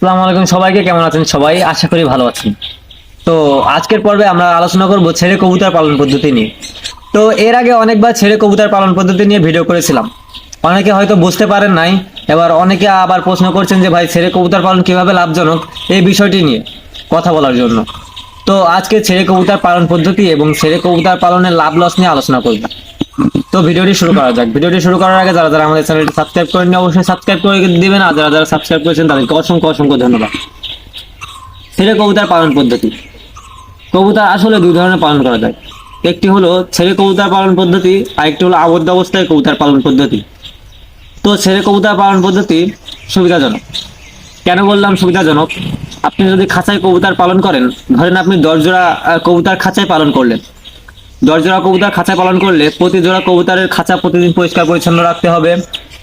আসসালামু আলাইকুম সবাইকে, কেমন আছেন সবাই? আশা করি ভালো আছেন তো আজকের পর্বে আমরা আলোচনা করব ছেড়ে কবুতর পালন পদ্ধতি নিয়ে। তো এর আগে অনেকবার ছেড়ে কবুতর পালন পদ্ধতি নিয়ে ভিডিও করেছিলাম। অনেকে হয়তো বুঝতে পারেন নাই, এবার অনেকে আবার প্রশ্ন করছেন যে ভাই ছেড়ে কবুতর পালন কীভাবে লাভজনক? এই বিষয়টি নিয়ে কথা বলার জন্য। তো আজকে ছেড়ে কবুতর পালন পদ্ধতি এবং ছেড়ে কবুতর পালনের লাভ লস নিয়ে আলোচনা করব। তো ভিডিওটি শুরু করা যাক। ভিডিওটি শুরু করার আগে যারা যারা আমাদের চ্যানেলটি সাবস্ক্রাইব করেননি, অবশ্যই সাবস্ক্রাইব করে দিবেন আর যারা যারা সাবস্ক্রাইব করেছেন, তাদেরকে অসংখ্য অসংখ্য ধন্যবাদ। ছেড়ে কবুতর পালন পদ্ধতি। কবুতর আসলে দুই ধরনের পালন করা যায়। একটি হলো ছেড়ে কবুতর পালন পদ্ধতি আর একটি হলো আবদ্ধ অবস্থায় কবুতর পালন পদ্ধতি। তো ছেড়ে কবুতর পালন পদ্ধতি সুবিধাজনক। কেন বললাম সুবিধাজনক? আপনি যদি খাঁচায় কবুতর পালন করেন, ধরেন আপনি দশ জোড়া কবুতর খাঁচায় পালন করলেন। দশ জোড়া কবুতর খাঁচা পালন করলে প্রতি জোড়া কবুতরের খাঁচা প্রতিদিন পরিষ্কার পরিচ্ছন্ন রাখতে হবে।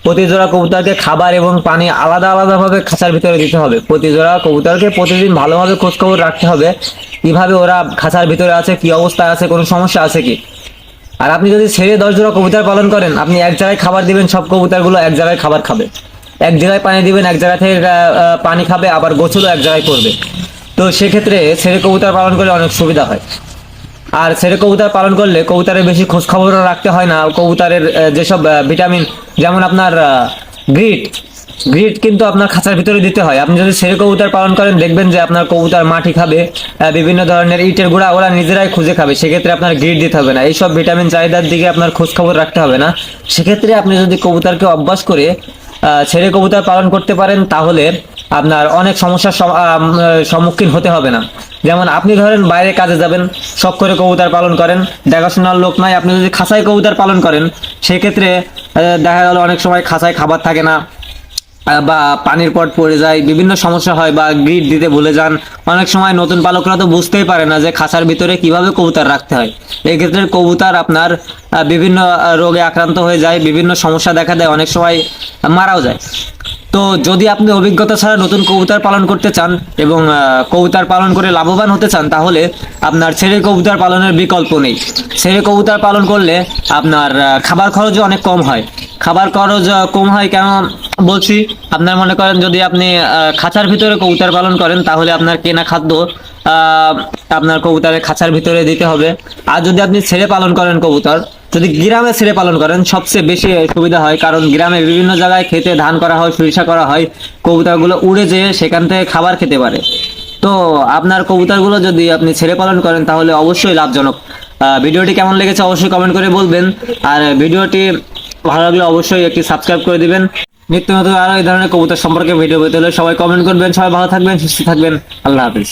প্রতি জোড়া কবুতরকে খাবার এবং পানি আলাদা আলাদাভাবে খাঁচার ভিতরে দিতে হবে। প্রতি জোড়া কবুতরকে প্রতিদিন ভালোভাবে খোঁজখবর রাখতে হবে। কীভাবে ওরা খাঁচার ভিতরে আছে, কি অবস্থায় আছে, কোনো সমস্যা আছে কি? আর আপনি যদি ছেড়ে দশ জোড়া কবুতর পালন করেন, আপনি এক জায়গায় খাবার দিবেন, সব কবুতরগুলো এক জায়গায় খাবার খাবে। এক জায়গায় পানি দিবেন, এক জায়গা থেকে পানি খাবে, আবার গোছলও এক জায়গায় করবে। তো সেক্ষেত্রে ছেড়ে কবুতর পালন করলে অনেক সুবিধা হয়। আর ছেড়ে কবুতর পালন করলে কবুতরের বেশি খোঁজ খবরও রাখতে হয় না। কবুতরের যেসব ভিটামিন, যেমন আপনার গ্রিট গ্রিট কিন্তু আপনার খাঁচার ভিতরে দিতে হয়। আপনি যদি ছেড়ে কবুতর পালন করেন, দেখবেন যে আপনার কবুতর মাটি খাবে বিভিন্ন ধরনের ইটের গুঁড়া ওরা নিজেরাই খুঁজে খাবে। সেক্ষেত্রে আপনার গ্রিট দিতে হবে না। এইসব ভিটামিন চাহিদার দিকে আপনার খোঁজ খবর রাখতে হবে না। সেক্ষেত্রে আপনি যদি কবুতরকে অভ্যাস করে ছেড়ে কবুতর পালন করতে পারেন, তাহলে আপনার অনেক সমস্যার সম্মুখীন হতে হবে না। যেমন আপনি ধরেন বাইরে কাজে যাবেন, শখ করে কবুতর পালন করেন, দেখাশোনার লোক নাই, আপনি যদি খাঁচায় কবুতর পালন করেন, সেক্ষেত্রে দেখা গেল অনেক সময় খাঁচায় খাবার থাকে না বা পানির পট পড়ে যায়, বিভিন্ন সমস্যা হয় বা গ্রিড দিতে ভুলে যান, অনেক সময় নতুন পালকরা তো বুঝতেই পারে না যে খাঁচার ভিতরে কীভাবে কবুতর রাখতে হয়। এই ক্ষেত্রে কবুতর আপনার বিভিন্ন রোগে আক্রান্ত হয়ে যায়, বিভিন্ন সমস্যা দেখা দেয়, অনেক সময় মারাও যায়। তো যদি আপনি অভিজ্ঞতা ছাড়া নতুন কবুতর পালন করতে চান এবং কবুতর পালন করে লাভবান হতে চান, তাহলে আপনার ছেড়ে কবুতর পালনের বিকল্প নেই। ছেড়ে কবুতর পালন করলে আপনার খাবার খরচও অনেক কম হয়। খাবার খরচ কম হয় কেন বলছি? আপনার মনে করেন যদি আপনি খাঁচার ভিতরে কবুতর পালন করেন, তাহলে আপনার কেনা খাদ্য আপনার কবুতরের খাঁচার ভিতরে দিতে হবে। আর যদি আপনি ছেড়ে পালন করেন কবুতর, যদি গ্রামে ছেড়ে পালন করেন, সবচেয়ে বেশি সুবিধা হয়, কারণ গ্রামে বিভিন্ন জায়গায় খেতে, ধান করা হয়, সরিষা করা হয়, কবুতরগুলো উড়ে যেয়ে সেখান থেকে খাবার খেতে পারে। তো আপনার কবুতরগুলো যদি আপনি ছেড়ে পালন করেন, তাহলে অবশ্যই লাভজনক। ভিডিওটি কেমন লেগেছে অবশ্যই কমেন্ট করে বলবেন। আর ভিডিওটি ভালো লাগলে অবশ্যই একটি সাবস্ক্রাইব করে দিবেন। নিত্য নতুন আরও এই ধরনের কবুতর সম্পর্কে ভিডিও পেতে হলে সবাই কমেন্ট করবেন। সবাই ভালো থাকবেন, সুস্থ থাকবেন। আল্লাহ হাফিজ।